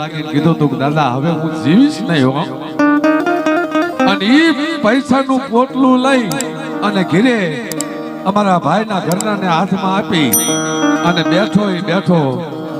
લાગીને કીધું તું દાદા, હવે હું જીવીશ નહીં અને ઈ પૈસાનું પોટલું લઈ અને ઘીરે અમારા ભાઈના ઘરનાને હાથમાં આપી અને બેઠો એ બેઠો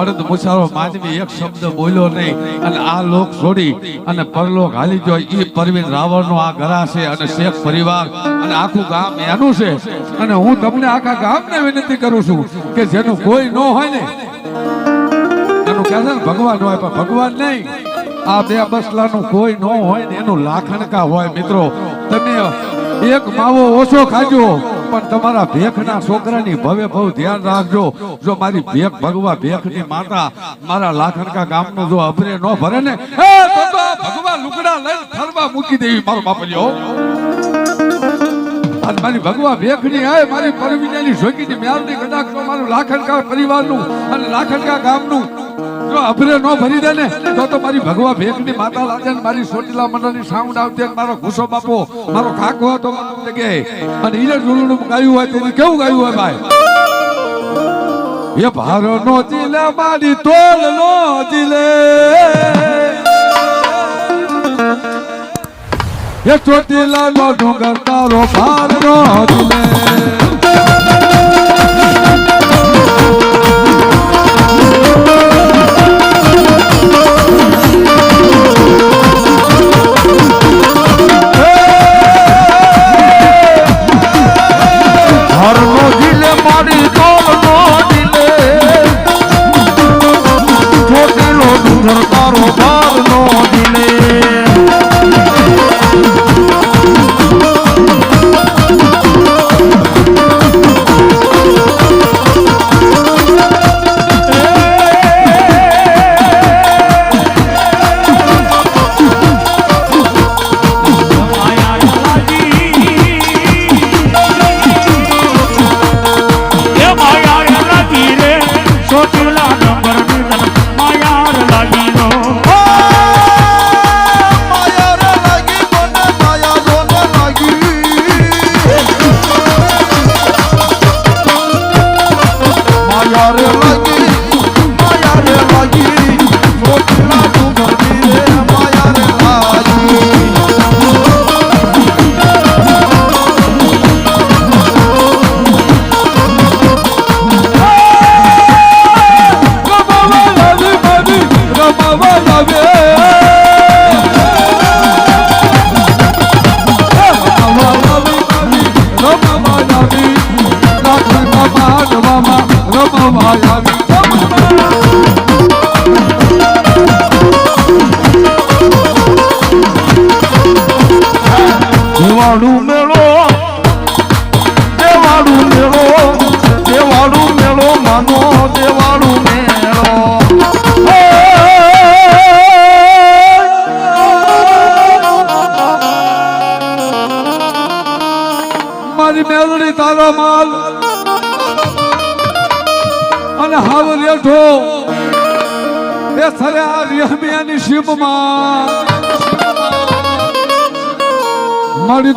એક શબ્દ બોલ્યો નહીં અને આ લોક છોડી અને પરલોક હાલી ગયો. ઈ પરવીન રાવણનો આ ઘરા છે અને શેખ પરિવાર અને આખું ગામ એનું છે. અને હું તમને આખા ગામને વિનંતી કરું છું કે જેનું કોઈ ન હોય ને એનું કહે છે ને, ભગવાન હોય પણ ભગવાન નહીં. આ બે બસલાનું કોઈ ન હોય ને એનું લાખણકા હોય મિત્રો. તમે એક માવો ઓછો ખાજો, પણ તમારા ભેખના છોકરાની ભવે ભવ ધ્યાન રાખજો. જો મારી ભેખ ભગવા ભેખની માતા મારા લાખણકા ગામનો જો અભરે ન ભરે ને હે તો ભગવા લુગડા ફરવા મૂકી દેવી મારો બાપ અને મારી ભગવા ભેખની આય, મારી પરવીનાની જોગીની મ્યાલની કદાચ મારું લાખણકા પરિવારનું અને લાખણકા ગામનું જો અભરે ન ભરી દે ને, તો તો મારી ભગવા ભેખની માતા લાગે મારી સોટીલા મંડળની સાઉન્ડ આવતી મારો ગુસ્સો બાપો, મારો કાકો હતો કે અને ઈને ઝૂલણું ગાયું હોય તો કેવું ગાયું હોય ભાઈ? એ ભારો નો દિલે મારી તોલ નો દિલે એ ચોટીલા નો ડુંગર તારો ભાર નો દિલે મારી મેલડી તારો અને હાવ રેઠો. એ સરે આ રેહમિયાની શિવમાં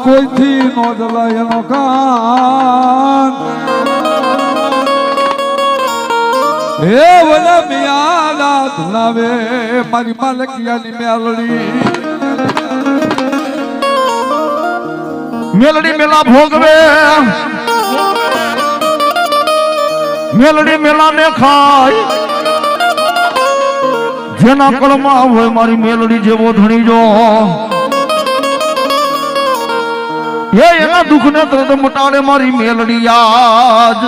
કોઈથી નો જલાય એનો કાન. હે વલા મિયાલા ધુલાવે, મારી માલકિયાની મેલડી. મેલડી મેલા ભોગવે. મેલડી મેલા ને ખાય. જેના કળમાં હોય મારી મેલડી જેવો ધણી જો એ એના દુઃખ ને તરત મટાડે મારી મેલડી યાદ.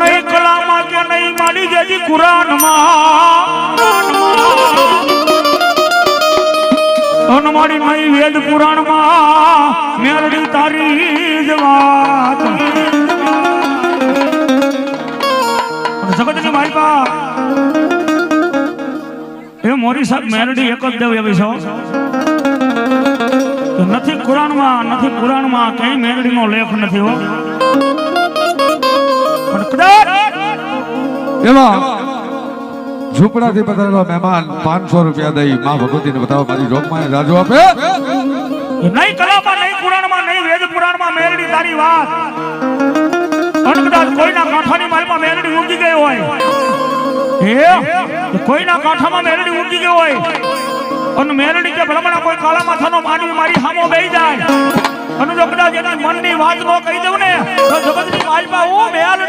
નહીં કલામાં કે નહીં, મારી જજી કુરાનમાં અન મારી નહીં વેદ પુરાણમાં મેરડી તારી જ વાત. જગતની માલિકા એ મોરી સાહેબ, મેરડી એક જ દેવ એવી છો નથી કુરાણમાં નથી કુરાણમાં ક્યાંય મેરડીનો લેખ નથી હો. એમાં ઝૂંપડાથી પધારેલો મહેમાન પાંચસો રૂપિયા દઈ માં ભગવતીને બતાવો મારી રોગમાં રાજો આપે? નહીં કલામાં નહીં પુરાણમાં નહીં વેદ પુરાણમાં મેલડી તારી વાત. અને કદાચ કોઈના કાંઠાની માલમાં મેલડી ઉગી ગઈ હોય. હે? કોઈના કાંઠામાં મેરડી ઉગી ગઈ હોય. અને મેરડી કે ભલામણા કોઈ કાળા માથાનો માનવી મારી સામો બેહી જાય. અને જો કદાચ એની મનની વાત નો કહી દઉં ને તો જગતની માલમાં હું મેલડી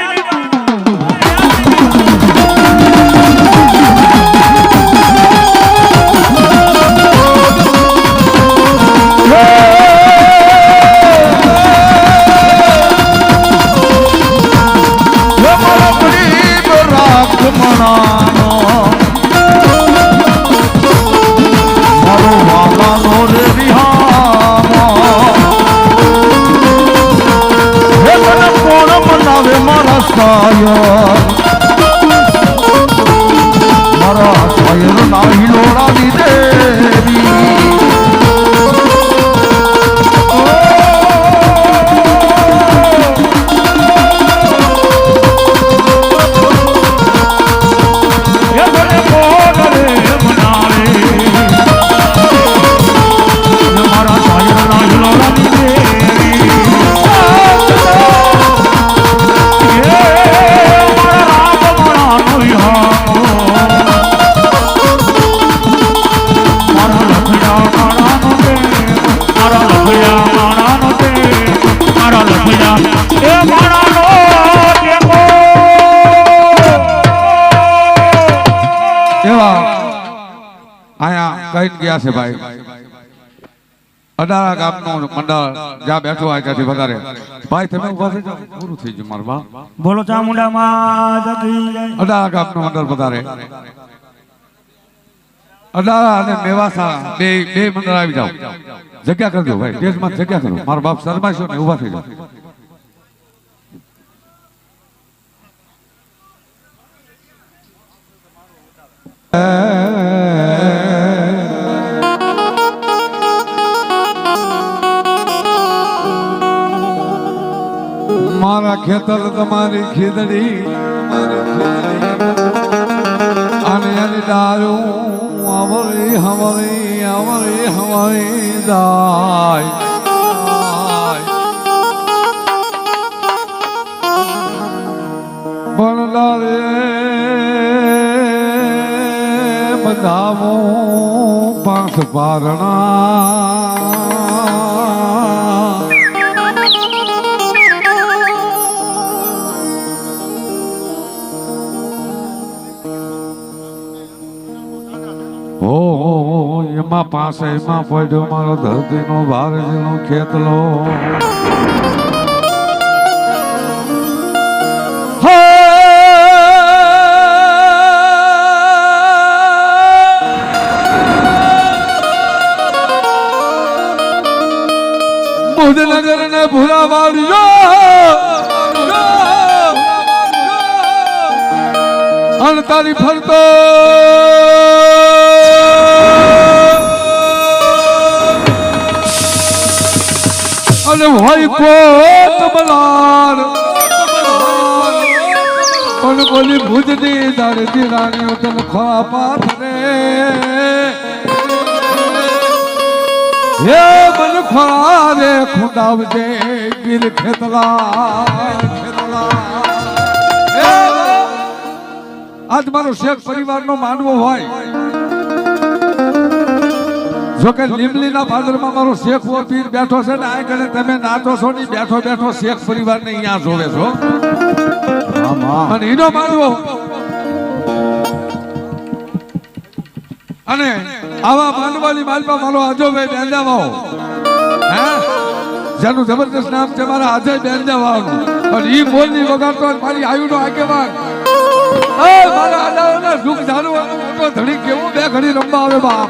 અહીંયા કઈ ગયા છે ભાઈ. અડાળા ગામનો મંડળ જ્યાં બેઠો હોય ત્યાંથી વધારે. ભાઈ તમે ઊભા થઈ જાઓ. પૂરું થઈ ગયું મારું બા બોલો ચામુંડા જય. અડાળા ગામનો મંડળ વધારે. અડાળા અને મેવાસા બે બે મંડળ આવી જાઓ. જગ્યા કરજો ભાઈ. દેશમાં જગ્યા કરો. મારો બાપ શરમાશો ને ઊભા થઈ જાઓ. મારા ખેતર તમારી ખીદડી અને એની દારૂ અમરી હમરી અમરી હમરી દાય બનડારે બધામું પાંચ પારણા એમાં પાસે એમાં પડ્યો મારો ધરતીનો ભારતનો ખેતલો. ભુજનગર ને ભૂરા અને તારી ફરતો! અને હોય પોત બલાર કોણ કોલી ભુજની દાડતી રાણીઓ તન ખોળા પાથરે હે મન ખોળા રે ખુંડાવજે ગીર ખેતલા. ખેતલા આજ મારો શેખ પરિવારનો માનવો હોય. જો કે લીમલીના ભાદરમાં મારો શેખ ઓ પીર બેઠો છે ને આ કણે તમે નાચો છો ને બેઠો બેઠો શેખ પરિવારને અહીંયા જોવે છો અને એનો માનવો. અને આવા માનવાની માલપા મારો અજોભાઈ બેંજાવાઓ હે? જેનું જબરદસ્ત નામ છે મારા અજય બેંજાવાનું અને ઈ બોલની વગાડતો અને મારી આયુનો આગેવાન. એ મારા અડાઓના સુખ જાણવાનું મોટો ધણી કેવું બે ઘડી રમવા આવે બાપ.